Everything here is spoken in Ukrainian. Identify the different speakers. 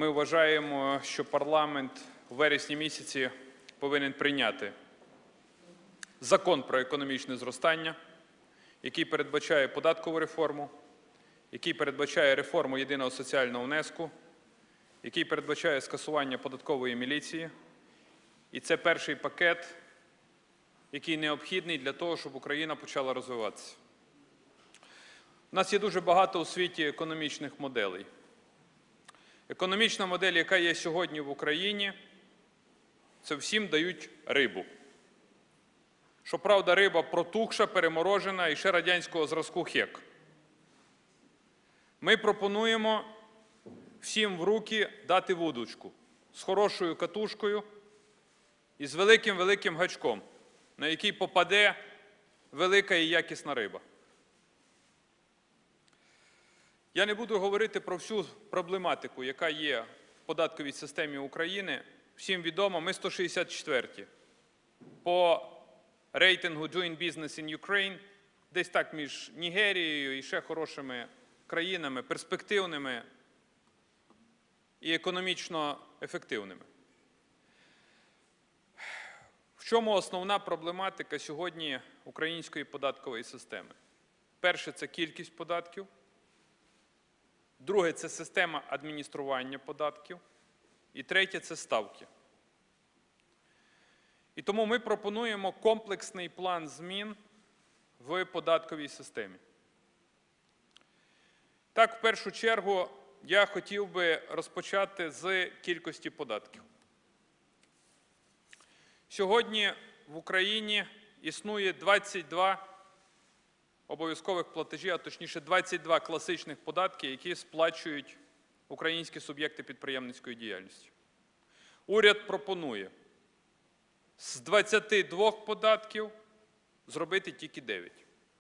Speaker 1: Ми вважаємо, що парламент у вересні місяці повинен прийняти закон про економічне зростання, який передбачає податкову реформу, який передбачає реформу єдиного соціального внеску, який передбачає скасування податкової міліції. І це перший пакет, який необхідний для того, щоб Україна почала розвиватися. У нас є дуже багато у світі економічних моделей. Економічна модель, яка є сьогодні в Україні, це всім дають рибу. Щоправда, риба протухша, переморожена і ще радянського зразку хек. Ми пропонуємо всім в руки дати вудочку з хорошою катушкою і з великим-великим гачком, на який попаде велика і якісна риба. Я не буду говорити про всю проблематику, яка є в податковій системі України. Всім відомо, ми 164-ті. По рейтингу Doing Business in Ukraine, десь так між Нігерією і ще хорошими країнами, перспективними і економічно ефективними. В чому основна проблематика сьогодні української податкової системи? Перше це кількість податків. Друге це система адміністрування податків. І третє це ставки. І тому ми пропонуємо комплексний план змін в податковій системі. Так, в першу чергу, я хотів би розпочати з кількості податків. Сьогодні в Україні існує 22 обов'язкових платежів, а точніше 22 класичних податки, які сплачують українські суб'єкти підприємницької діяльності. Уряд пропонує з 22 податків зробити тільки 9.